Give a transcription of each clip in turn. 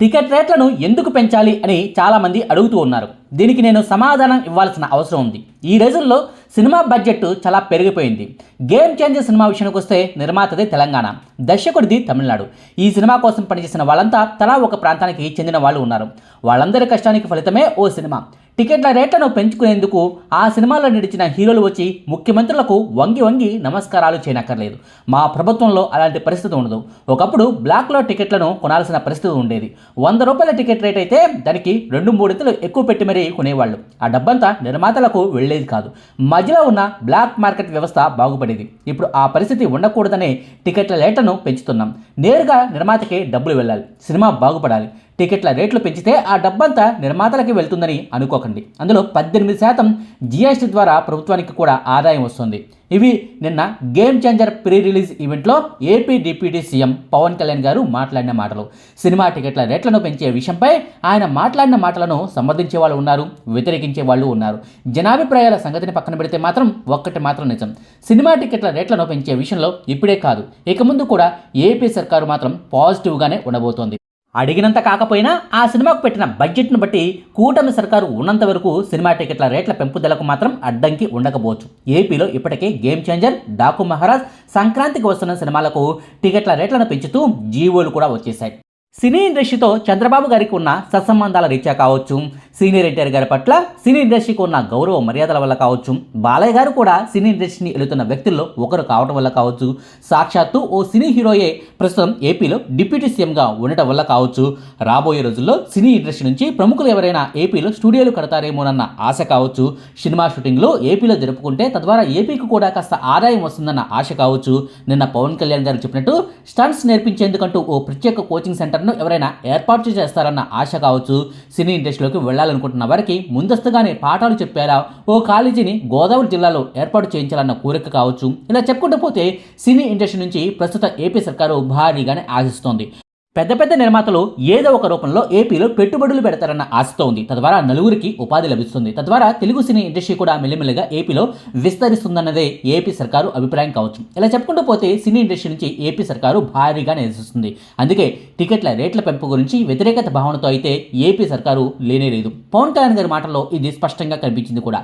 Ticket రేట్లను ఎందుకు పెంచాలి అని చాలామంది అడుగుతూ ఉన్నారు. దీనికి నేను సమాధానం ఇవ్వాల్సిన అవసరం ఉంది. ఈ రోజుల్లో సినిమా బడ్జెట్ చాలా పెరిగిపోయింది. గేమ్ చేంజర్ సినిమా విషయానికి వస్తే నిర్మాతది తెలంగాణ దర్శకుడిది తమిళనాడు. ఈ సినిమా కోసం పనిచేసిన వాళ్ళంతా తలా ఒక ప్రాంతానికి చెందిన వాళ్ళు ఉన్నారు. వాళ్ళందరి కష్టానికి ఫలితమే ఓ సినిమా. టికెట్ల రేట్లను పెంచుకునేందుకు ఆ సినిమాలో నడిచిన హీరోలు వచ్చి ముఖ్యమంత్రులకు వంగి వంగి నమస్కారాలు చేయనక్కర్లేదు. మా ప్రభుత్వంలో అలాంటి పరిస్థితి ఉండదు. ఒకప్పుడు బ్లాక్లో టికెట్లను కొనాల్సిన పరిస్థితి ఉండేది. వంద రూపాయల టికెట్ రేట్ అయితే దానికి రెండు మూడింతలు ఎక్కువ పెట్టి మరీ కొనేవాళ్ళు. ఆ డబ్బంతా నిర్మాతలకు వెళ్ళేది కాదు. మధ్యలో ఉన్న బ్లాక్ మార్కెట్ వ్యవస్థ బాగుపడేది. ఇప్పుడు ఆ పరిస్థితి ఉండకూడదనే టికెట్ల రేట్లను పెంచుతున్నాం. నేరుగా నిర్మాతకే డబ్బులు వెళ్ళాలి. సినిమా బాగుపడాలి. టికెట్ల రేట్లు పెంచితే ఆ డబ్బంతా నిర్మాతలకి వెళ్తుందని అనుకోకండి. అందులో పద్దెనిమిది శాతం జీఎస్టీ ద్వారా ప్రభుత్వానికి కూడా ఆదాయం వస్తుంది. ఇవి నిన్న గేమ్ చేంజర్ ప్రీ రిలీజ్ ఈవెంట్లో AP deputy CM Pawan Kalyan garu మాట్లాడిన మాటలు. సినిమా టికెట్ల రేట్లను పెంచే విషయంపై ఆయన మాట్లాడిన మాటలను సమర్థించే వాళ్ళు ఉన్నారు వ్యతిరేకించే వాళ్ళు ఉన్నారు. జనాభిప్రాయాల సంగతిని పక్కన పెడితే మాత్రం ఒక్కటి మాత్రం నిజం. సినిమా టికెట్ల రేట్లను పెంచే విషయంలో ఇప్పుడే కాదు. ఇక ముందు కూడా ఏపీ సర్కారు మాత్రం పాజిటివ్గానే ఉండబోతోంది. అడిగినంత కాకపోయినా ఆ సినిమాకు పెట్టిన బడ్జెట్ను బట్టి కూటమి సర్కారు ఉన్నంత వరకు సినిమా టికెట్ల రేట్ల పెంపుదలకు మాత్రం అడ్డంకి ఉండకపోవచ్చు. ఏపీలో ఇప్పటికే గేమ్ చేంజర్ డాకు మహారాజ్ సంక్రాంతికి వస్తున్న సినిమాలకు టికెట్ల రేట్లను పెంచుతూ జీవోలు కూడా వచ్చేశాయి. సినీ ఇండస్ట్రీతో చంద్రబాబు గారికి ఉన్న సత్సంబంధాల రీత్యా కావచ్చు. సీనియర్ ఎన్టీఆర్ గారి పట్ల సినీ ఇండస్ట్రీకి ఉన్న గౌరవ మర్యాదల వల్ల కావచ్చు. బాలయ్య గారు కూడా సినీ ఇండస్ట్రీని వెళుతున్న వ్యక్తుల్లో ఒకరు కావడం వల్ల కావచ్చు. సాక్షాత్తు ఓ సినీ హీరోయే ప్రస్తుతం ఏపీలో డిప్యూటీ సీఎంగా ఉండటం వల్ల కావచ్చు. రాబోయే రోజుల్లో సినీ ఇండస్ట్రీ నుంచి ప్రముఖులు ఎవరైనా ఏపీలో స్టూడియోలు కడతారేమోనన్న ఆశ కావచ్చు. సినిమా షూటింగ్లు ఏపీలో జరుపుకుంటే తద్వారా ఏపీకి కూడా కాస్త ఆదాయం వస్తుందన్న ఆశ కావచ్చు. నిన్న పవన్ కళ్యాణ్ గారు చెప్పినట్టు స్టంట్స్ నేర్పించేందుకంటూ ఓ ప్రత్యేక కోచింగ్ సెంటర్ను ఎవరైనా ఏర్పాటు చేస్తారన్న ఆశ కావచ్చు. సినీ ఇండస్ట్రీలోకి వెళ్ళాలనుకుంటున్న వారికి ముందస్తుగానే పాఠాలు చెప్పేలా ఓ కాలేజీని గోదావరి జిల్లాలో ఏర్పాటు చేయించాలన్న కోరిక కావచ్చు. ఇలా చెప్పుకుంటూ పోతే సినీ ఇండస్ట్రీ నుంచి ప్రస్తుత ఏపీ సర్కారు భారీగానే ఆశిస్తోంది. పెద్ద పెద్ద నిర్మాతలు ఏదో ఒక రూపంలో ఏపీలో పెట్టుబడులు పెడతారన్న ఆశతో ఉంది. తద్వారా నలుగురికి ఉపాధి లభిస్తుంది. తద్వారా తెలుగు సినీ ఇండస్ట్రీ కూడా మెల్లిమెల్లిగా ఏపీలో విస్తరిస్తుందన్నదే ఏపీ సర్కారు అభిప్రాయం కావచ్చు. ఇలా చెప్పుకుంటూ పోతే సినీ ఇండస్ట్రీ నుంచి ఏపీ సర్కారు భారీగా నిరసిస్తుంది అందుకే టికెట్ల రేట్ల పెంపు గురించి వ్యతిరేకత భావనతో అయితే ఏపీ సర్కారు లేనే లేదు. పవన్ కళ్యాణ్ గారి మాటల్లో ఇది స్పష్టంగా కనిపించింది కూడా.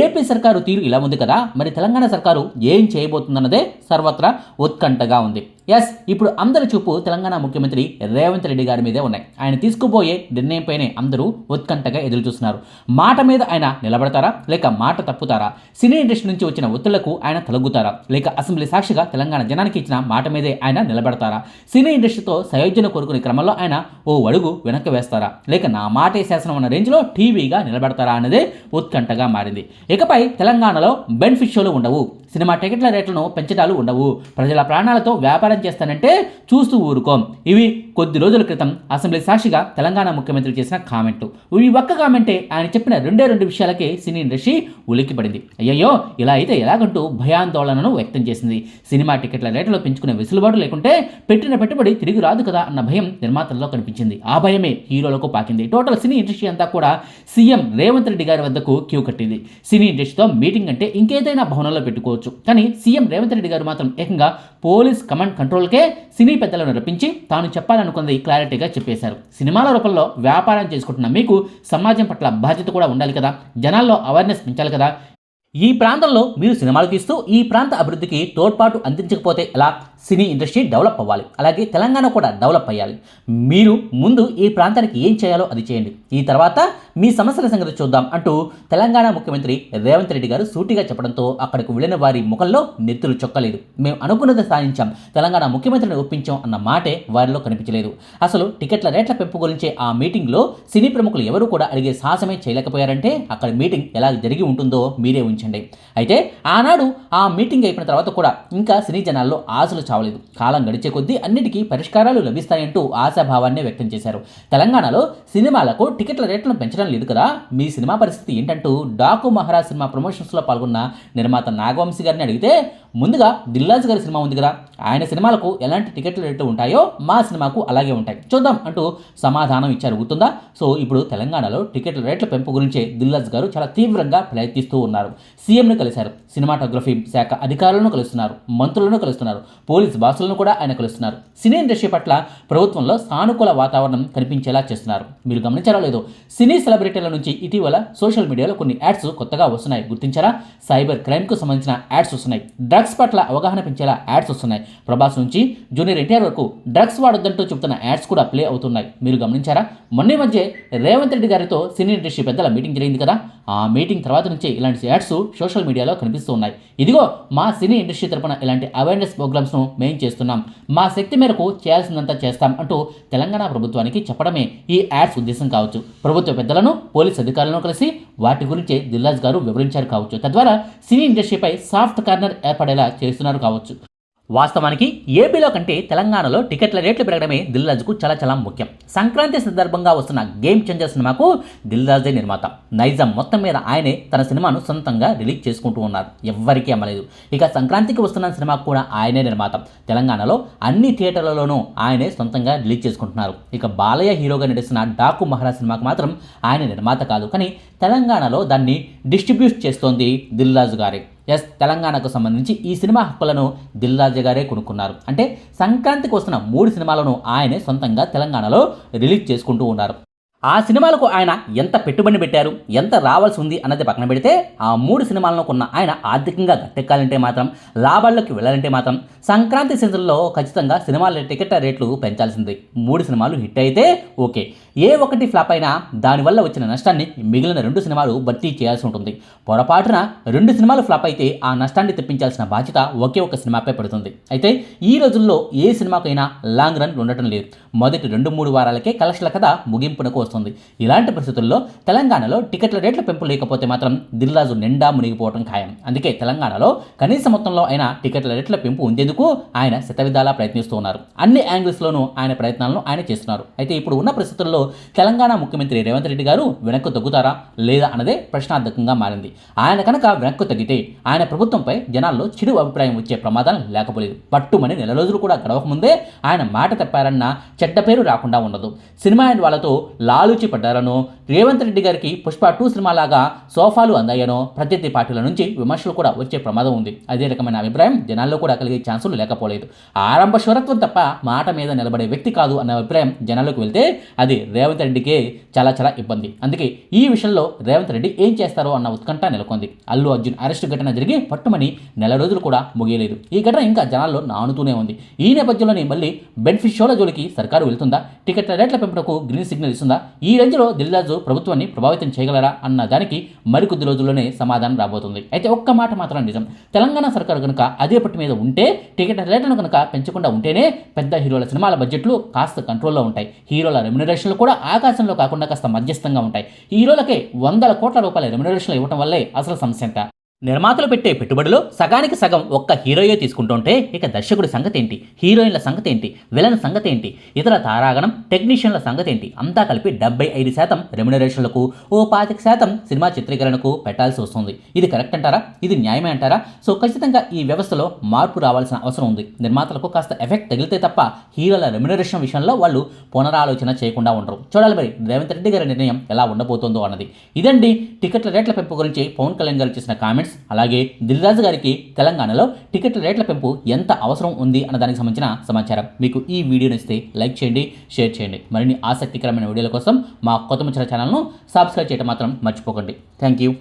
ఏపీ సర్కారు తీరు ఇలా ఉంది కదా మరి తెలంగాణ సర్కారు ఏం చేయబోతుందన్నదే సర్వత్రా ఉత్కంఠగా ఉంది. ఎస్ ఇప్పుడు అందరి చూపు తెలంగాణ ముఖ్యమంత్రి రేవంత్ రెడ్డి గారి మీదే ఉన్నాయి. ఆయన తీసుకుపోయే నిర్ణయంపైనే అందరూ ఉత్కంఠగా ఎదురు చూస్తున్నారు. మాట మీద ఆయన నిలబడతారా? లేక మాట తప్పుతారా? సినీ ఇండస్ట్రీ నుంచి వచ్చిన ఒత్తిళ్ళకు ఆయన తొలగుతారా లేక అసెంబ్లీ సాక్షిగా తెలంగాణ జనానికి ఇచ్చిన మాట మీదే ఆయన నిలబడతారా? సినీ ఇండస్ట్రీతో సయోధ్యను కోరుకునే క్రమంలో ఆయన ఓ అడుగు వెనక్కి వేస్తారా? లేక నా మాటే శాసనం అన్న రేంజ్లో టీవీగా నిలబడతారా? అన్నదే ఉత్కంఠగా మారింది. ఇకపై తెలంగాణలో బెనిఫిట్ షోలు ఉండవు. సినిమా టికెట్ల రేట్లను పెంచడాలు ఉండవు. ప్రజల ప్రాణాలతో వ్యాపారం చేస్తానంటే చూస్తూ ఊరుకోం. ఇవి కొద్ది రోజుల క్రితం అసెంబ్లీ సాక్షిగా తెలంగాణ ముఖ్యమంత్రి చేసిన కామెంటు ఈ ఒక్క కామెంటే ఆయన చెప్పిన రెండే రెండు విషయాలకే సినీ ఇండస్ట్రీ ఉలిక్కిపడింది. అయ్యయ్యో ఇలా అయితే ఎలాగంటూ భయాందోళనను వ్యక్తం చేసింది. సినిమా టికెట్ల రేట్లో పెంచుకునే వెసులుబాటు లేకుంటే పెట్టిన పెట్టుబడి తిరిగి రాదు కదా అన్న భయం నిర్మాతల్లో కనిపించింది. ఆ భయమే హీరోలకు పాకింది. టోటల్ సినీ ఇండస్ట్రీ అంతా కూడా సీఎం రేవంత్ రెడ్డి గారి వద్దకు క్యూ కట్టింది. సినీ ఇండస్ట్రీతో మీటింగ్ అంటే ఇంకేదైనా భవనంలో పెట్టుకోవచ్చు. కానీ సీఎం రేవంత్ రెడ్డి గారు మాత్రం ఏకంగా పోలీస్ కమాండ్ కంట్రోల్కే సినీ పెద్దలను రప్పించి తాను చెప్పాలని చెప్పాలనుకున్నది క్లారిటీగా చెప్పేశారు. సినిమాల రూపంలో వ్యాపారం చేసుకుంటున్న మీకు సమాజం పట్ల బాధ్యత కూడా ఉండాలి కదా. జనాల్లో అవేర్నెస్ పెంచాలి కదా. ఈ ప్రాంతంలో మీరు సినిమాలు తీస్తూ ఈ ప్రాంత అభివృద్ధికి తోడ్పాటు అందించకపోతే ఎలా? సినీ ఇండస్ట్రీ డెవలప్ అవ్వాలి. అలాగే తెలంగాణ కూడా డెవలప్ అయ్యాలి. మీరు ముందు ఈ ప్రాంతానికి ఏం చేయాలో అది చేయండి. ఈ తర్వాత మీ సమస్యల సంగతి చూద్దాం అంటూ తెలంగాణ ముఖ్యమంత్రి రేవంత్ రెడ్డి గారు సూటిగా చెప్పడంతో అక్కడికి వెళ్ళిన వారి ముఖంలో నెత్తులు చొక్కలేదు. మేము అనుకున్నది సాధించాం. తెలంగాణ ముఖ్యమంత్రిని ఒప్పించాం అన్న మాటే వారిలో కనిపించలేదు. అసలు టికెట్ల రేట్ల పెంపు గురించే ఆ మీటింగ్లో సినీ ప్రముఖులు ఎవరు కూడా అడిగే సాహసమే చేయలేకపోయారంటే అక్కడ మీటింగ్ ఎలా జరిగి ఉంటుందో మీరే ఉంచండి అయితే ఆనాడు ఆ మీటింగ్ అయిపోయిన తర్వాత కూడా ఇంకా సినీ జనాల్లో ఆశలు చావలేదు. కాలం గడిచే కొద్దీ అన్నిటికీ పరిష్కారాలు లభిస్తాయంటూ ఆశాభావాన్ని వ్యక్తం చేశారు. తెలంగాణలో సినిమాలకు టికెట్ల రేట్లను పెంచడం లేదు కదా? మీ సినిమా పరిస్థితి ఏంటంటూ డాకు మహారాజ్ సినిమా ప్రమోషన్స్లో పాల్గొన్న నిర్మాత నాగవంశీ గారిని అడిగితే ముందుగా దిల్లాజ్ గారి సినిమా ఉంది కదా ఆయన సినిమాలకు ఎలాంటి టికెట్ల రేట్లు ఉంటాయో మా సినిమాకు అలాగే ఉంటాయి. చూద్దాం అంటూ సమాధానం ఇచ్చారు. గుర్తుందా? సో ఇప్పుడు తెలంగాణలో టికెట్ల రేట్ల పెంపు గురించే దిల్లాజ్ గారు చాలా తీవ్రంగా ప్రయత్నిస్తూ ఉన్నారు. సీఎంను కలిశారు. సినిమాటోగ్రఫీ శాఖ అధికారులను కలుస్తున్నారు. మంత్రులను కలుస్తున్నారు. పోలీస్ బాసులను కూడా ఆయన కలుస్తున్నారు. సినీ ఇండస్ట్రీ పట్ల ప్రభుత్వంలో సానుకూల వాతావరణం కనిపించేలా చేస్తున్నారు. మీరు గమనించారో లేదో సినీ సెలబ్రిటీల నుంచి ఇటీవల సోషల్ మీడియాలో కొన్ని యాడ్స్ కొత్తగా వస్తున్నాయి. గుర్తించారా? సైబర్ క్రైమ్కు సంబంధించిన యాడ్స్ వస్తున్నాయి. డ్రగ్స్ పట్ల అవగాహన పెంచేలా యాడ్స్ వస్తున్నాయి. ప్రభాస్ నుంచి జూనియర్ ఎన్టీఆర్ వరకు డ్రగ్స్ వాడొద్దంటూ చెబుతున్న యాడ్స్ కూడా ప్లే అవుతున్నాయి. మీరు గమనించారా? మొన్న మధ్య రేవంత్ రెడ్డి గారితో సినీ ఇండస్ట్రీ పెద్దల మీటింగ్ జరిగింది కదా. ఆ మీటింగ్ తర్వాత నుంచి ఇలాంటి యాడ్స్ సోషల్ మీడియాలో కనిపిస్తూ ఉన్నాయి. ఇదిగో మా సినీ ఇండస్ట్రీ తరపున ఇలాంటి అవేర్నెస్ ప్రోగ్రామ్స్ను మేం చేస్తున్నాం. మా శక్తి మేరకు చేయాల్సిందంతా చేస్తాం అంటూ తెలంగాణ ప్రభుత్వానికి చెప్పడమే ఈ యాడ్స్ ఉద్దేశం కావచ్చు. ప్రభుత్వ పెద్దలను పోలీస్ అధికారులను కలిసి వాటి గురించి దిల్లాజ్ గారు వివరించారు కావచ్చు. తద్వారా సినీ ఇండస్ట్రీపై సాఫ్ట్ కార్నర్ ఏర్పడేలా చేస్తున్నారు కావచ్చు. వాస్తవానికి ఏపీలో కంటే తెలంగాణలో టికెట్ల రేట్లు పెరగడమే దిల్రాజుకు చాలా చాలా ముఖ్యం. సంక్రాంతి సందర్భంగా వస్తున్న గేమ్ చేంజర్ సినిమాకు దిల్రాజే నిర్మాత. నైజాం మొత్తం మీద ఆయనే తన సినిమాను సొంతంగా రిలీజ్ చేసుకుంటూ ఉన్నారు. ఎవ్వరికీ అమ్మలేదు. ఇక సంక్రాంతికి వస్తున్న సినిమాకు కూడా ఆయనే నిర్మాత. తెలంగాణలో అన్ని థియేటర్లలోనూ ఆయనే సొంతంగా రిలీజ్ చేసుకుంటున్నారు. ఇక బాలయ్య హీరోగా నటిస్తున్న డాకు మహారాజ్ సినిమాకు మాత్రం ఆయన నిర్మాత కాదు. కానీ తెలంగాణలో దాన్ని డిస్ట్రిబ్యూట్ చేస్తోంది దిల్రాజు గారే. ఎస్ తెలంగాణకు సంబంధించి ఈ సినిమా హక్కులను దిల్రాజు గారే కొనుక్కున్నారు. అంటే సంక్రాంతికి వస్తున్న మూడు సినిమాలను ఆయనే సొంతంగా తెలంగాణలో రిలీజ్ చేసుకుంటూ ఉన్నారు. ఆ సినిమాలకు ఆయన ఎంత పెట్టుబడి పెట్టారు ఎంత రావాల్సి ఉంది అన్నది పక్కన పెడితే ఆ మూడు సినిమాలను కొన్న ఆయన ఆర్థికంగా గట్టెక్కాలంటే మాత్రం లాభాల్లోకి వెళ్ళాలంటే మాత్రం సంక్రాంతి సీజన్లో ఖచ్చితంగా సినిమాల టికెట్ రేట్లు పెంచాల్సింది. మూడు సినిమాలు హిట్ అయితే ఓకే. ఏ ఒకటి ఫ్లాప్ అయినా దానివల్ల వచ్చిన నష్టాన్ని మిగిలిన రెండు సినిమాలు భర్తీ చేయాల్సి ఉంటుంది. పొరపాటున రెండు సినిమాలు ఫ్లాప్ అయితే ఆ నష్టాన్ని తెప్పించాల్సిన బాధ్యత ఒకే ఒక సినిమాపై పడుతుంది. అయితే ఈ రోజుల్లో ఏ సినిమాకైనా లాంగ్ రన్ ఉండటం లేదు. మొదటి రెండు మూడు వారాలకే కలెక్షన్ల కథ ముగింపునకు వస్తుంది. ఇలాంటి పరిస్థితుల్లో తెలంగాణలో టికెట్ల రేట్ల పెంపు లేకపోతే మాత్రం దిల్రాజు నిండా మునిగిపోవడం ఖాయం. అందుకే తెలంగాణలో కనీస మొత్తంలో అయినా టికెట్ల రేట్ల పెంపు ఉండేందుకు ఆయన శతవిధాలా ప్రయత్నిస్తూ ఉన్నారు అన్ని యాంగిల్స్లోనూ ఆయన ప్రయత్నాలను ఆయన చేస్తున్నారు. అయితే ఇప్పుడు ఉన్న పరిస్థితుల్లో తెలంగాణ ముఖ్యమంత్రి రేవంత్ రెడ్డి గారు వెనక్కు తగ్గుతారా లేదా అన్నదే ప్రశ్నార్థకంగా మారింది. ఆయన కనుక వెనక్కు తగ్గితే ఆయన ప్రభుత్వంపై జనాల్లో చెడు అభిప్రాయం వచ్చే ప్రమాదం లేకపోలేదు. పట్టుమని నెల రోజులు కూడా గడవకముందే ఆయన మాట తప్పారన్న చెడ్డ పేరు రాకుండా ఉండదు. సినిమా అండ్ వాళ్ళతో లాలూచి పడ్డారనో రేవంత్ రెడ్డి గారికి పుష్ప టూ సినిమాలాగా సోఫాలు అందాయనో ప్రత్యర్థి పార్టీల నుంచి విమర్శలు కూడా వచ్చే ప్రమాదం ఉంది. అదే రకమైన అభిప్రాయం జనాల్లో కూడా కలిగే ఛాన్సులు లేకపోలేదు. ఆరంభ స్వరత్వం తప్ప మాట మీద నిలబడే వ్యక్తి కాదు అన్న అభిప్రాయం జనాల్లోకి వెళ్తే అది రేవంత్ రెడ్డికే చాలా చాలా ఇబ్బంది. అందుకే ఈ విషయంలో రేవంత్ రెడ్డి ఏం చేస్తారో అన్న ఉత్కంఠ నెలకొంది. అల్లు అర్జున్ అరెస్టు ఘటన జరిగి పట్టుమని నెల రోజులు కూడా ముగియలేదు. ఈ ఘటన ఇంకా జనాల్లో నానుతూనే ఉంది. ఈ నేపథ్యంలోనే మళ్ళీ బెనిఫిట్ షోల జోలికి సర్కారు వెళ్తుందా? టికెట్ల రేట్ల పెంపునకు గ్రీన్ సిగ్నల్ ఇస్తుందా? ఈ రేంజ్లో దిల్రాజు ప్రభుత్వాన్ని ప్రభావితం చేయగలరా అన్న దానికి మరికొద్ది రోజుల్లోనే సమాధానం రాబోతుంది. అయితే ఒక్క మాట మాత్రం నిజం. తెలంగాణ సర్కారు కనుక అదే పట్టు మీద ఉంటే టికెట్ రేట్లను కనుక పెంచకుండా ఉంటేనే పెద్ద హీరోల సినిమాల బడ్జెట్లు కాస్త కంట్రోల్లో ఉంటాయి. హీరోల రెమ్యునరేషన్లు కూడా ఆకాశంలో కాకుండా కాస్త మధ్యస్థంగా ఉంటాయి. హీరోలకే వందల కోట్ల రూపాయల రెమ్యునరేషన్లు ఇవ్వడం వల్లే అసలు సమస్య అంట. నిర్మాతలు పెట్టే పెట్టుబడిలో సగానికి సగం ఒక్క హీరోయే తీసుకుంటుంటే ఇక దర్శకుడి సంగతి ఏంటి హీరోయిన్ల సంగతి ఏంటి విలన్ సంగతి ఏంటి ఇతర తారాగణం టెక్నీషియన్ల సంగతి ఏంటి అంతా కలిపి డెబ్బై ఐదు శాతం రెమ్యునరేషన్లకు ఓ పాతిక శాతం సినిమా చిత్రీకరణకు పెట్టాల్సి వస్తుంది. ఇది కరెక్ట్ అంటారా? ఇది న్యాయమే అంటారా? సో ఖచ్చితంగా ఈ వ్యవస్థలో మార్పు రావాల్సిన అవసరం ఉంది. నిర్మాతలకు కాస్త ఎఫెక్ట్ తగిలితే తప్ప హీరోల రెమ్యునరేషన్ విషయంలో వాళ్ళు పునరాలోచన చేయకుండా ఉండరు. చూడాలి మరి రేవంత్ రెడ్డి గారి నిర్ణయం ఎలా ఉండబోతోందో అన్నది. ఇదండి టికెట్ల రేట్ల పెంపు గురించి పవన్ కళ్యాణ్ గారు చేసిన కామెంట్స్. అలాగే దిల్రాజు గారికి తెలంగాణలో టికెట్ల రేట్ల పెంపు ఎంత అవసరం ఉంది అన్న దానికి సంబంధించిన సమాచారం. మీకు ఈ వీడియో నచ్చితే లైక్ చేయండి షేర్ చేయండి. మరిన్ని ఆసక్తికరమైన వీడియోల కోసం మా కొత్త ముచ్చల ఛానల్ను సబ్స్క్రైబ్ చేయడం మాత్రం మర్చిపోకండి. Thank you